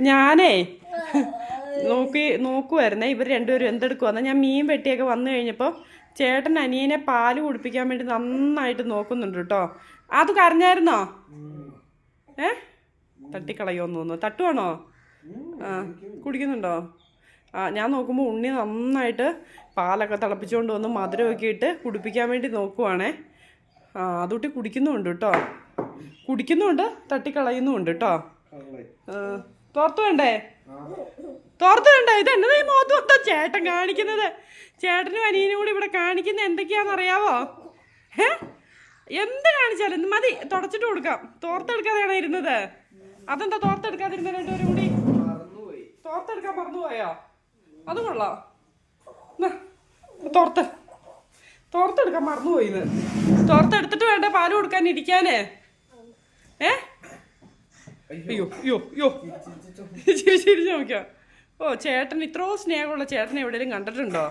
ഞാനേ നോക്കി നോക്കുമായിരുന്നേ ഇവർ രണ്ടുപേരും എന്തെടുക്കുവാന്ന്. ഞാൻ മീൻ വെട്ടിയൊക്കെ വന്നു കഴിഞ്ഞപ്പോൾ ചേട്ടൻ അനിയനെ പാൽ കുടിപ്പിക്കാൻ വേണ്ടി നന്നായിട്ട് നോക്കുന്നുണ്ട് കേട്ടോ. അത് കരഞ്ഞായിരുന്നോ? ഏ? തട്ടിക്കളയോന്ന് തോന്നുന്നു. തട്ടുവാണോ? ആ കുടിക്കുന്നുണ്ടോ? ആ ഞാൻ നോക്കുമ്പോൾ ഉണ്ണി നന്നായിട്ട് പാലൊക്കെ തിളപ്പിച്ചുകൊണ്ട് വന്ന് മധുരമൊക്കെ ഇട്ട് കുടിപ്പിക്കാൻ വേണ്ടി നോക്കുവാണേ. ആ അതുകൂട്ടി കുടിക്കുന്നുമുണ്ട് കേട്ടോ. കുടിക്കുന്നുമുണ്ട് തട്ടിക്കളയുന്നുമുണ്ട് കേട്ടോ. ആ, തോർത്ത് വേണ്ടേ? തോർത്തു വേണ്ടേ? ഇത് എന്നതാ ഈ മുഖത്ത് മൊത്തം ചേട്ടൻ കാണിക്കുന്നത്? ചേട്ടനും അനിയനും കൂടി ഇവിടെ കാണിക്കുന്നത് എന്തൊക്കെയാണെന്ന് അറിയാവോ? ഏ എന്ത് കാണിച്ചാലും മതി തുടച്ചിട്ട് കൊടുക്കാം. തോർത്തെടുക്കാതെയാണ് ഇരുന്നത്? അതെന്താ തോർത്തെടുക്കാതിരുന്ന രണ്ടുപേരും കൂടി? തോർത്തെടുക്കാൻ മറന്നുപോയോ? അത് കൊള്ളാം. തോർത്ത്. തോർത്തെടുക്കാൻ മറന്നുപോയിന്ന് തോർത്തെടുത്തിട്ട് വേണ്ട പാൽ കൊടുക്കാൻ ഇരിക്കാനേ? ഏ? അയ്യോ അയ്യോ അയ്യോ ചിരി ചിരിച്ച് നോക്കിയോ ഓ ചേട്ടൻ ഇത്രോ സ്നേഹമുള്ള ചേട്ടനെ എവിടെയെങ്കിലും കണ്ടിട്ടുണ്ടോ